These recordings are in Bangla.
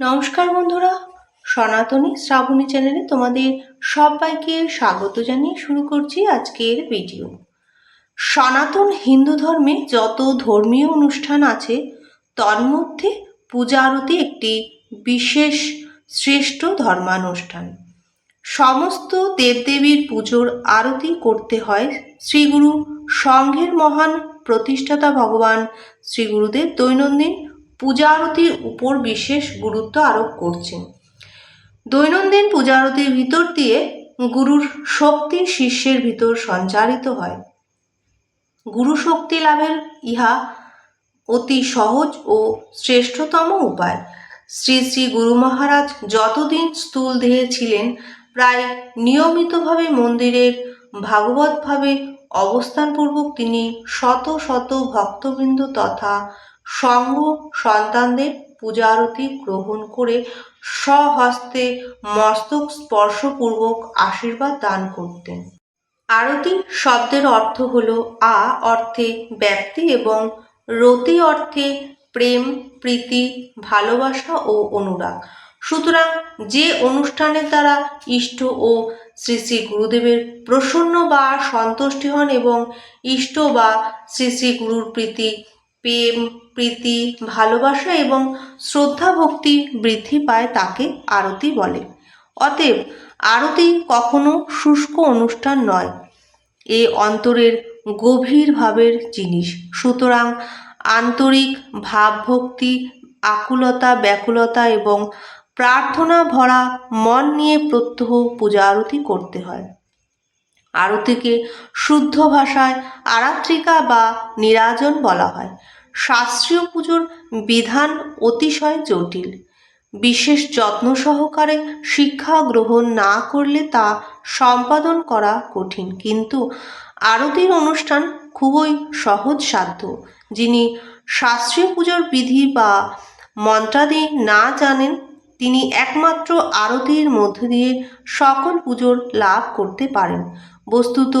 নমস্কার বন্ধুরা, সনাতনী শ্রাবণী চ্যানেলে তোমাদের সবাইকে স্বাগত জানিয়ে শুরু করছি আজকের ভিডিও সনাতন হিন্দু ধর্মে যত ধর্মীয় অনুষ্ঠান আছে তন্মধ্যে পূজা আরতি একটি বিশেষ শ্রেষ্ঠ ধর্মানুষ্ঠান। সমস্ত দেবদেবীর পুজোর আরতি করতে হয় শ্রীগুরু, সংঘের মহান প্রতিষ্ঠাতা ভগবান শ্রী গুরুদেব দৈনন্দিন পূজা আরতির উপর বিশেষ গুরুত্ব আরোপ করছেন। দৈনন্দিন পূজা আরতির ভিতর দিয়ে গুরুর শক্তি শিষ্যের ভিতর সঞ্চারিত হয়। গুরু শক্তি লাভের ইহা অতি সহজ ও শ্রেষ্ঠতম উপায়। শ্রী শ্রী গুরু মহারাজ যতদিন স্থূল দেহে ছিলেন, প্রায় নিয়মিতভাবে মন্দিরের ভাগবতভাবে অবস্থানপূর্বক তিনি শত শত ভক্তবৃন্দ তথা সঙ্গ সন্তানদের পূজা আরতি গ্রহণ করে স্বহস্তে মস্তক স্পর্শপূর্বক আশীর্বাদ দান করতেন। আরতি শব্দের অর্থ হল আ অর্থে ব্যাপ্তি এবং রতি অর্থে প্রেম, প্রীতি, ভালোবাসা ও অনুরাগ। সুতরাং যে অনুষ্ঠানের দ্বারা ইষ্ট ও শ্রী শ্রী গুরুদেবের প্রসন্ন বা সন্তুষ্টি হন এবং ইষ্ট বা শ্রী শ্রী গুরুর প্রীতি প্রেম, প্রীতি, ভালোবাসা এবং শ্রদ্ধা ভক্তি বৃদ্ধি পায় তাকে আরতি বলে। অতএব আরতি কখনো শুষ্ক অনুষ্ঠান নয়। এ অন্তরের গভীর ভাবের জিনিস। সুতরাং আন্তরিক ভাবভক্তি, আকুলতা, ব্যাকুলতা এবং প্রার্থনা ভরা মন নিয়ে প্রত্যহ পূজা আরতি করতে হয়। আরতিকে শুদ্ধ ভাষায় আরাত্রিকা বা নিরাজন বলা হয়। শাস্ত্রীয় পুজোর বিধান অতিশয় জটিল। বিশেষ যত্ন সহকারে শিক্ষা গ্রহণ না করলে তা সম্পাদন করা কঠিন। কিন্তু আরতির অনুষ্ঠান খুবই সহজ সাধ্য যিনি শাস্ত্রীয় পুজোর বিধি বা মন্ত্রাদি না জানেন, তিনি একমাত্র আরতির মধ্য দিয়ে সকল পুজোর লাভ করতে পারেন। বস্তুত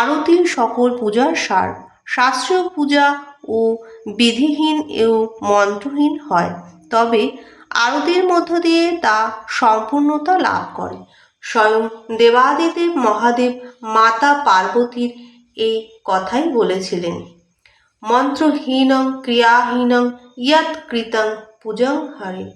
আরতির সকল পূজার সার। শাস্ত্রীয় পূজা ও বিধিহীন ও মন্ত্রহীন হয়। তবে আরতির মধ্য দিয়ে তা সম্পূর্ণতা লাভ করে। স্বয়ং দেবাদিদেব মহাদেব মাতা পার্বতীর এই কথাই বলেছিলেন। মন্ত্রহীনং ক্রিয়াহীনং ইয়ৎ কৃতং পূজং হরে।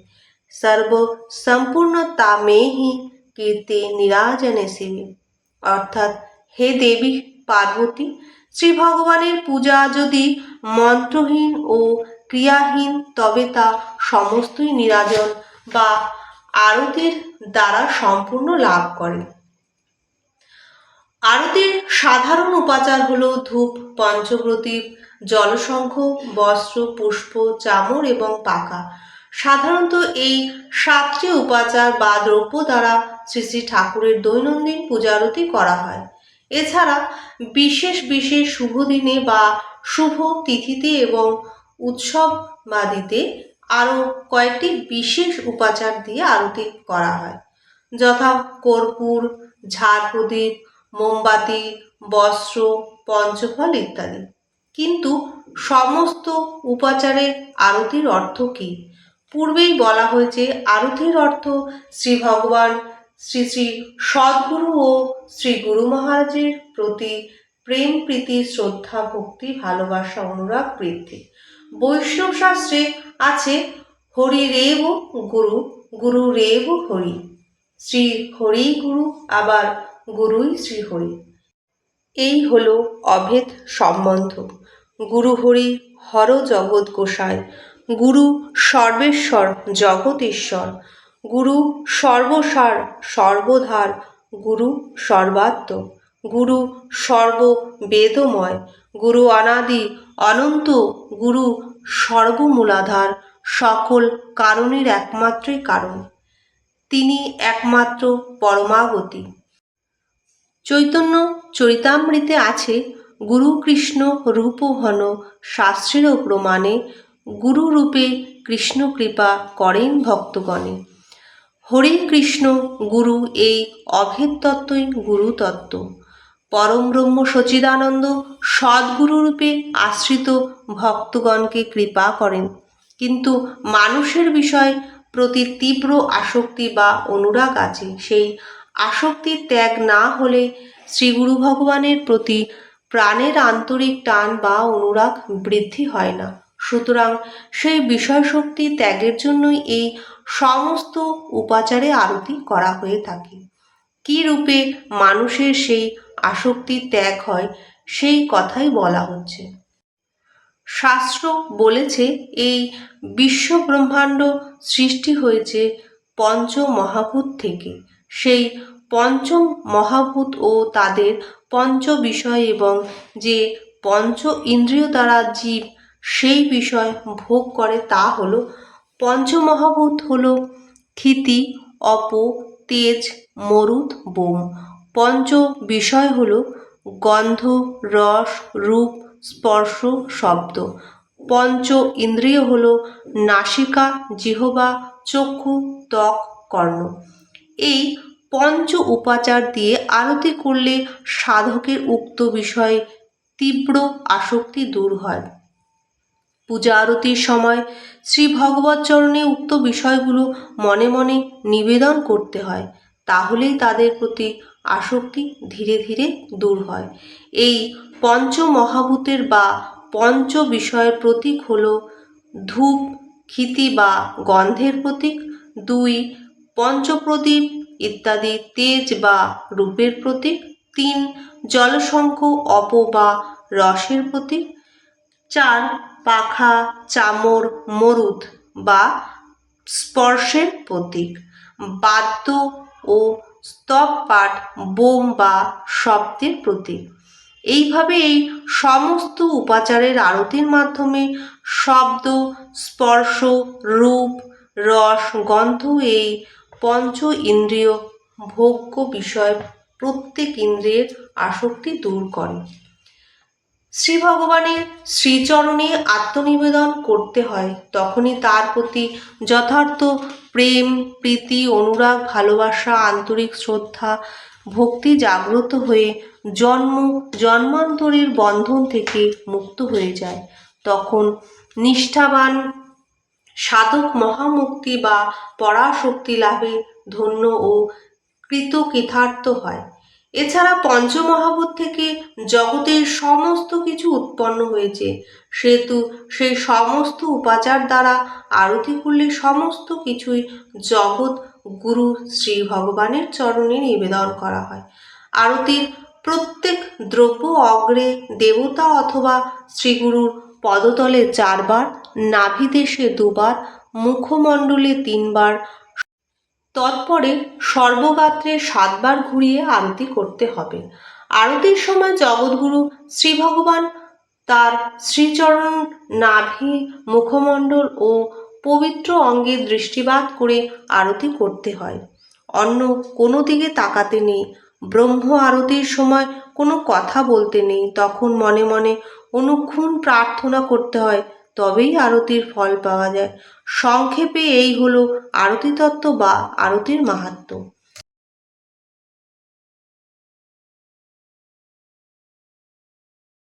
সর্ব সম্পূর্ণতা মেহি কীর্তি নিরাজনে শিবে। অর্থাৎ হে দেবী পার্বতী শ্রী ভগবানের পূজা যদি মন্ত্রহীন ও ক্রিয়াহীন, তবে তা সমস্তই নিরাজন বা আরতির দ্বারা সম্পূর্ণ লাভ করে। আরতির সাধারণ উপাচার হল ধূপ পঞ্চপ্রদীপ জলসংখ্য বস্ত্র, পুষ্প, চামর এবং পাকা। সাধারণত এই সাতটি উপাচার বা দ্রব্য দ্বারা শ্রী শ্রী ঠাকুরের দৈনন্দিন পূজা আরতি করা হয়। এছাড়া বিশেষ বিশেষ শুভ দিনে বা শুভ তিথিতে এবং উৎসববাদিতে আরও কয়েকটি বিশেষ উপাচার দিয়ে আরতি করা হয়। যথা কর্পূর, ঝাড় প্রদীপ, মোমবাতি, বস্ত্র, পঞ্চফল ইত্যাদি। কিন্তু সমস্ত উপাচারে আরতির অর্থ কী? পূর্বেই বলা হয়েছে আরতির অর্থ শ্রী ভগবান শ্রী শ্রী সদ্গুরু ও শ্রী গুরু মহারাজের প্রতি প্রেম, প্রীতি, শ্রদ্ধা, ভক্তি, ভালোবাসা, অনুরাগ বৃদ্ধি। বৈষ্ণব শাস্ত্রে আছে, হরি রেব গুরু গুরু রেব হরি। শ্রী হরি গুরু, আবার গুরুই শ্রী হরি। এই হলো অভেদ সম্বন্ধ। গুরু হরি, হর জগৎ গোসাই। গুরু সর্বেশ্বর জগৎ ঈশ্বর গুরু সর্বসার সর্বধার, গুরু সর্বাত্ম, গুরু সর্ব বেদময় গুরু অনাদি অনন্ত, গুরু সর্বমূলাধার সকল কারণের একমাত্রই কারণ। তিনি একমাত্র পরমাগতি। চৈতন্য চরিতামৃতে আছে গুরু কৃষ্ণ রূপ হন শাস্ত্রের প্রমাণে গুরু রূপে কৃষ্ণ কৃপা করেন ভক্তগণে। হরে কৃষ্ণ, গুরু, এই অভেদ তত্ত্বই গুরু তত্ত্ব পরম ব্রহ্ম সচিদানন্দ সদ্গুরুরূপে আশ্রিত ভক্তগণকে কৃপা করেন। কিন্তু মানুষের বিষয় প্রতি তীব্র আসক্তি বা অনুরাগ আছে। সেই আসক্তির ত্যাগ না হলে শ্রী গুরু ভগবানের প্রতি প্রাণের আন্তরিক টান বা অনুরাগ বৃদ্ধি হয় না। সুতরাং সেই বিষয় শক্তি ত্যাগের জন্যই এই সমস্ত উপাচারে আরতি করা হয়ে থাকে। কী রূপে মানুষের সেই আসক্তি ত্যাগ হয়, সেই কথাই বলা হচ্ছে। শাস্ত্র বলেছে, এই বিশ্ব ব্রহ্মাণ্ড সৃষ্টি হয়েছে পঞ্চ মহাভূত থেকে। সেই পঞ্চম মহাভূত ও তাদের পঞ্চ বিষয় এবং যে পঞ্চ ইন্দ্রিয় দ্বারা জীব সেই বিষয় ভোগ করে তা হলো পঞ্চমহাভূত হল ক্ষিতি, অপ, তেজ মরুদ বোম। পঞ্চ বিষয় হল গন্ধ, রস, রূপ, স্পর্শ, শব্দ। পঞ্চ ইন্দ্রিয় হল নাসিকা, জিহবা, চক্ষু, ত্বক, কর্ণ। এই পঞ্চ উপাচার দিয়ে আরতি করলে সাধকের উক্ত বিষয়ে তীব্র আসক্তি দূর হয়। পূজা আরতির সময় শ্রী ভগবত চরণে উক্ত বিষয়গুলো মনে মনে নিবেদন করতে হয়, তাহলেই তাদের প্রতি আসক্তি ধীরে ধীরে দূর হয়। এই পঞ্চ মহাভূতের বা পঞ্চ বিষয়ের প্রতীক হল ধূপ, ক্ষিতি বা গন্ধের প্রতীক, দুই পঞ্চপ্রদীপ ইত্যাদি তেজ বা রূপের প্রতীক, তিন জলশঙ্খ অপ বা রসের প্রতীক, চার পাখা চামর মরুদ বা স্পর্শের প্রতীক। বাদ্য ও স্তব পাঠ বোম বা শব্দের প্রতীক। এইভাবে এই সমস্ত উপাচারের আরতির মাধ্যমে শব্দ, স্পর্শ, রূপ, রস, গন্ধ এই পঞ্চ ইন্দ্রিয় ভোগ্য বিষয় প্রত্যেক ইন্দ্রিয়ের আসক্তি দূর করে। শ্রী ভগবানের শ্রীচরণে আত্মনিবেদন করতে হয়, তখনই তার প্রতি যথার্থ প্রেম, প্রীতি, অনুরাগ, ভালোবাসা, আন্তরিক শ্রদ্ধা, ভক্তি জাগ্রত হয়ে জন্ম, জন্মান্তরের বন্ধন থেকে মুক্ত হয়ে যায়। তখন নিষ্ঠাবান সাধক মহামুক্তি বা পরাশক্তি লাভে ধন্য ও কৃতকৃতার্থ হয়। এছাড়া পঞ্চমহাভূত থেকে জগতের সমস্ত কিছু উৎপন্ন হয়েছে। সেহেতু সেই সমস্ত উপাচার দ্বারা আরতি করলে সমস্ত কিছুই জগৎ, গুরু শ্রী ভগবানের চরণে নিবেদন করা হয়। আরতির প্রত্যেক দ্রব্য অগ্রে দেবতা অথবা শ্রীগুরুর পদতলে চারবার নাভিদেশে দুবার, মুখমণ্ডলে তিনবার তৎপরে সর্বগাত্রে সাতবার ঘুরিয়ে আরতি করতে হবে। আরতির সময় জগৎগুরু শ্রী ভগবান তার শ্রীচরণ নাভি মুখমণ্ডল ও পবিত্র অঙ্গে দৃষ্টিপাত করে আরতি করতে হয়। অন্য কোনো দিকে তাকাতে নেই। ব্রহ্ম আরতির সময় কোনো কথা বলতে নেই। তখন মনে মনে অনুক্ষণ প্রার্থনা করতে হয়, তবেই আরতির ফল পাওয়া যায়। সংক্ষেপে এই হলো আরতি তত্ত্ব বা আরতির মাহাত্ম্য